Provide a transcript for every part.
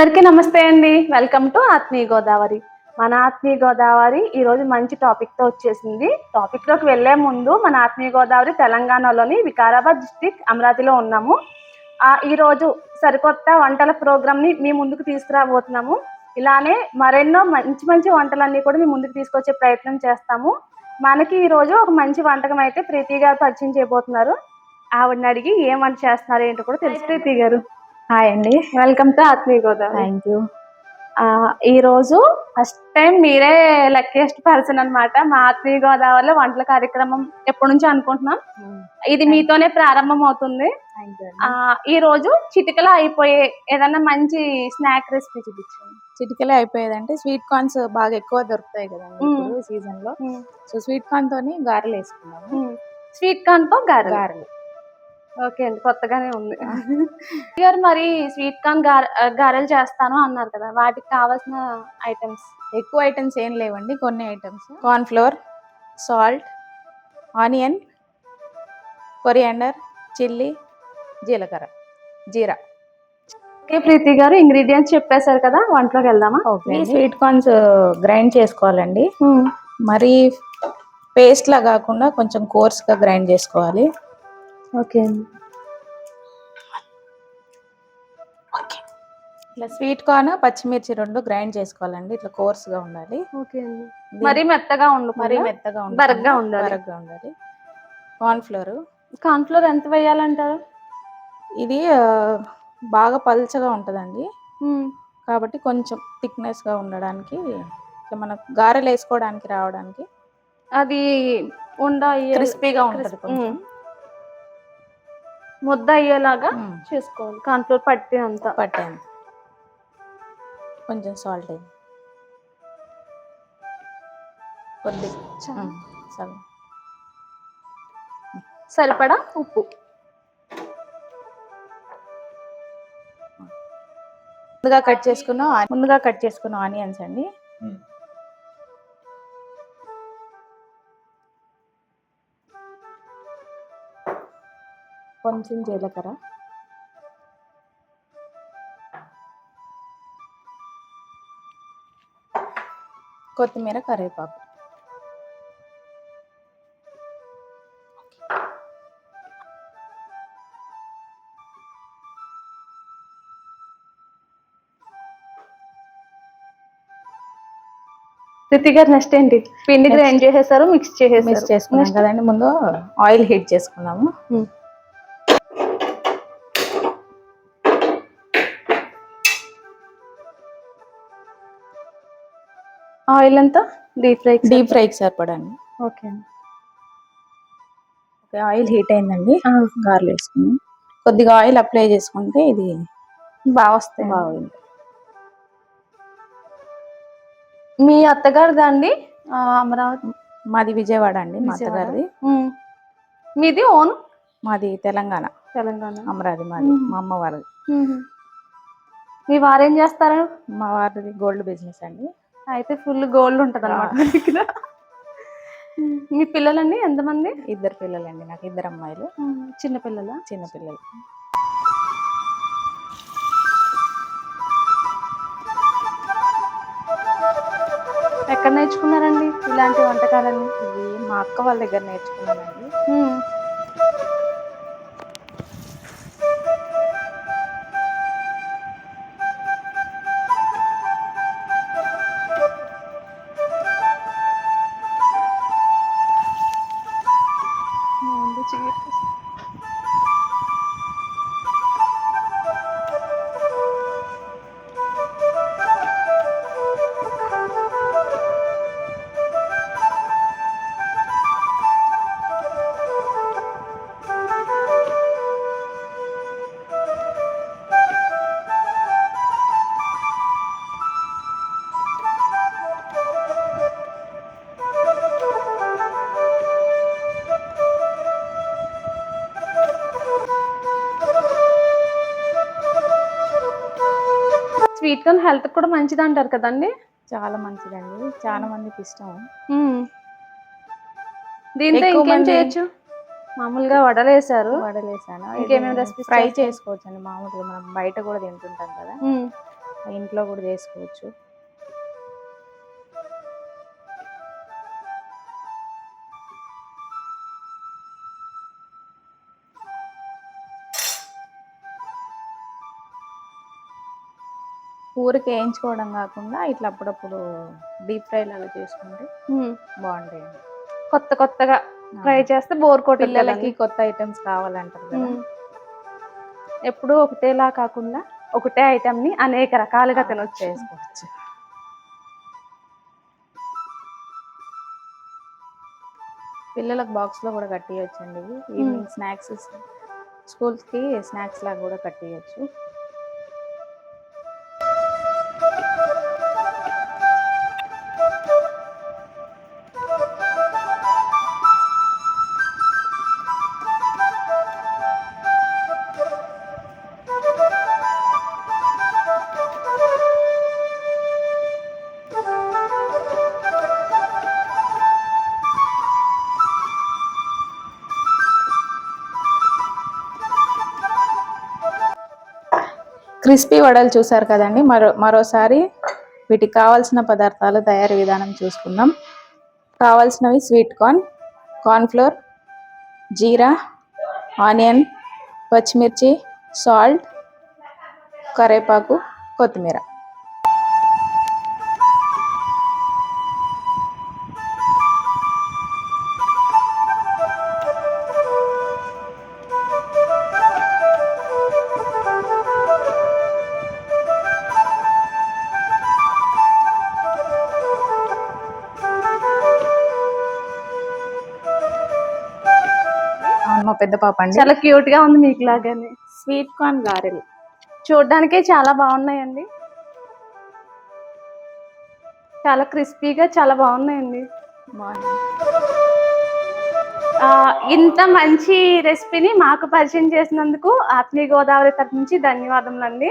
అందరికీ నమస్తే అండి. Welcome to Atmiya Godavari. మన ఆత్మీయ గోదావరి ఈ రోజు మంచి టాపిక్తో వచ్చేసింది. టాపిక్లోకి వెళ్ళే ముందు మన ఆత్మీయ గోదావరి తెలంగాణలోని వికారాబాద్ డిస్టిక్ అమరావతిలో ఉన్నాము. ఈరోజు ఈ రోజు సరికొత్త వంటల ప్రోగ్రామ్ని మీ ముందుకు తీసుకురాబోతున్నాము. ఇలానే మరెన్నో మంచి మంచి వంటలన్నీ కూడా మీ ముందుకు తీసుకొచ్చే ప్రయత్నం చేస్తాము. మనకి ఈ రోజు ఒక మంచి వంటకం అయితే ప్రీతి గారు పరిచయం చేయబోతున్నారు. ఆవిడని అడిగి ఏం వంట చేస్తున్నారు ఏంటో కూడా తెలుసు ప్రీతి గారు. హాయ్ అండి. Welcome to Atmiya Godavari thank you ఆ, ఈ రోజు ఫస్ట్ టైం మీరే లక్కీయెస్ట్ పర్సన్ అన్నమాట మా ఆత్మీయ గోదావరిలో వంటల కార్యక్రమం ఎప్పటి నుంచో అనుకుంటున్నాం. ఇది మీతోనే ప్రారంభం అవుతుంది ఈ రోజు చిటికలో అయిపోయే ఏదన్నా మంచి స్నాక్ రెసిపీ చూపించండి. చిటికలే అయిపోయేదంటే స్వీట్ కార్న్స్ బాగా ఎక్కువ దొరుకుతాయి కదండి. ఇప్పుడు సీజన్లో. సో స్వీట్ కార్న్ తోని గారెలు వేసుకున్నాము స్వీట్ కార్న్తో గారెలు. గారెలు. ఓకే అండి కొత్తగానే ఉంది. గారు మరి స్వీట్ కార్న్ గారె- గారెలు చేస్తాను అన్నారు కదా వాటికి కావాల్సిన ఐటమ్స్? ఎక్కువ ఐటమ్స్ ఏం లేవండి కొన్ని items. Corn flour salt onion coriander chilli జీలకర్ర జీరా. ఓకే ప్రీతి గారు ఇంగ్రీడియంట్స్ చెప్పేశారు కదా వంటలోకి వెళ్దామా? ఓకే స్వీట్ కార్న్స్ గ్రైండ్ చేసుకోవాలండి. మరీ పేస్ట్ లా కాకుండా కొంచెం కోర్స్గా గ్రైండ్ చేసుకోవాలి. ఓకే. అండి ఇట్లా స్వీట్ కార్న్ పచ్చిమిర్చి రెండు గ్రైండ్ చేసుకోవాలండి. ఇట్లా కోర్స్గా ఉండాలి. ఓకే అండి. మరీ మెత్తగా ఉండు మరీ మెత్తగా ఉండాలి బరగ్గా ఉండాలి. బరగ్గా ఉండాలి. కార్న్ ఫ్లోర్ కార్న్ ఫ్లోర్ ఎంత వేయాలంటారు? ఇది బాగా పల్చగా ఉంటుందండి. కాబట్టి కొంచెం థిక్నెస్గా ఉండడానికి మనకు గారెలు వేసుకోవడానికి రావడానికి అది ఉండ క్రిస్పీగా ఉంటుంది. ముద్ద అయ్యేలాగా చేసుకోవాలి. కార్న్ ఫ్లోర్ పట్టి అంత. పట్టాను కొంచెం సాల్ట్ కొద్ది. ఉమ్, సగం సరిపడా ఉప్పు. ముందుగా కట్ చేసుకున్న ముందుగా కట్ చేసుకున్న ఆనియన్స్ అండి. కొంచెం జీలకర్ర. కొత్తిమీర కరివేపాకు. ప్రీతి గారు నెక్స్ట్ ఏంటి? పిండి. గ్రైండ్ చేసేసారు మిక్స్ మిక్స్ చేసేసారు చేసుకున్నాం. కదండి. ముందు ఆయిల్ హీట్ చేసుకున్నాము. ఆయిల్ అంతా? డీప్ ఫ్రై డీప్ ఫ్రైకి సరిపడండి. ఓకే. ఓకే ఆయిల్ హీట్ అయిందండి. గారెలు వేసుకున్నాం కొద్దిగా ఆయిల్ అప్లై చేసుకుంటే ఇది బాగా వస్తాయి బాగుంది. మీ అత్తగారిదా అండి? అమరావతి మాది విజయవాడ అండి మా? అత్తగారిది. మీది ఓన్? మాది తెలంగాణ. తెలంగాణ. అమరాది మాది. మా అమ్మ వారిది. మీ వారు ఏం చేస్తారు? మా వారిది గోల్డ్ బిజినెస్ అండి. అయితే ఫుల్ గోల్డ్ ఉంటది అనమాట మీ పిల్లలండి ఎంతమంది? ఇద్దరు పిల్లలండి నాకు ఇద్దరు అమ్మాయిలు. చిన్న పిల్లల? చిన్న పిల్లలు. ఎక్కడ నేర్చుకున్నారండి ఇలాంటి వంటకాలన్నీ? ఇవి మా అక్క వాళ్ళ దగ్గర నేర్చుకున్నానండి. స్వీట్ కార్న్ హెల్త్ కూడా మంచిది అంటారు కదండి? చాలా మంచిదండి. చాలా మందికి ఇష్టం. దీంతో ఇంకేం చేయొచ్చు? మామూలుగా వడలేసారు వడలేసాను ఇంకేమేం recipes ఫ్రై? చేసుకోవచ్చు అండి మామూలుగా. మనం బయట కూడా తింటుంటాం కదా. ఇంట్లో కూడా చేసుకోవచ్చు. ఊరికి వేయించుకోవడం కాకుండా ఇట్లా అప్పుడప్పుడు డీప్ ఫ్రై లాగా చేసుకుంటే మ్మ్. బాగుంటాయండి కొత్త కొత్తగా ట్రై చేస్తే బోర్ కొట్టిల్లలకి పిల్లలకి కొత్త ఐటమ్స్ కావాలంటారు కదా. ఎప్పుడూ ఒకటేలా కాకుండా ఒకటే ఐటమ్ని అనేక రకాలుగా తినొచ్చు చేసుకోవచ్చు పిల్లలకు బాక్స్లో కూడా కట్టియొచ్చండి. ఈవినింగ్ స్నాక్స్ స్కూల్స్కి స్నాక్స్ లాగా కూడా కట్టియొచ్చు. క్రిస్పీ వడలు చూసారు కదండి? మరో మరోసారి వీటికి కావాల్సిన పదార్థాలు తయారీ విధానం చూసుకుందాం. కావాల్సినవి స్వీట్ కార్న్ కార్న్ఫ్లోర్ జీరా ఆనియన్ పచ్చిమిర్చి సాల్ట్ కరేపాకు కొత్తిమీర. మా పెద్ద పాప అండి. చాలా క్యూట్గా ఉంది మీకు లాగానే స్వీట్ కార్న్ గారెలు. చూడడానికే చాలా బాగున్నాయండి. చాలా క్రిస్పీగా చాలా బాగున్నాయండి. బాగుంది ఇంత మంచి రెసిపీని మాకు పరిచయం చేసినందుకు ఆత్మీయ గోదావరి తరపు నుంచి ధన్యవాదములండి.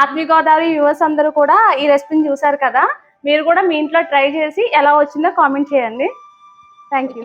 ఆత్మీయ గోదావరి యువర్స్ అందరూ కూడా ఈ రెసిపీని చూసారు కదా. మీరు కూడా మీ ఇంట్లో ట్రై చేసి ఎలా వచ్చిందో కామెంట్ చేయండి. Thank you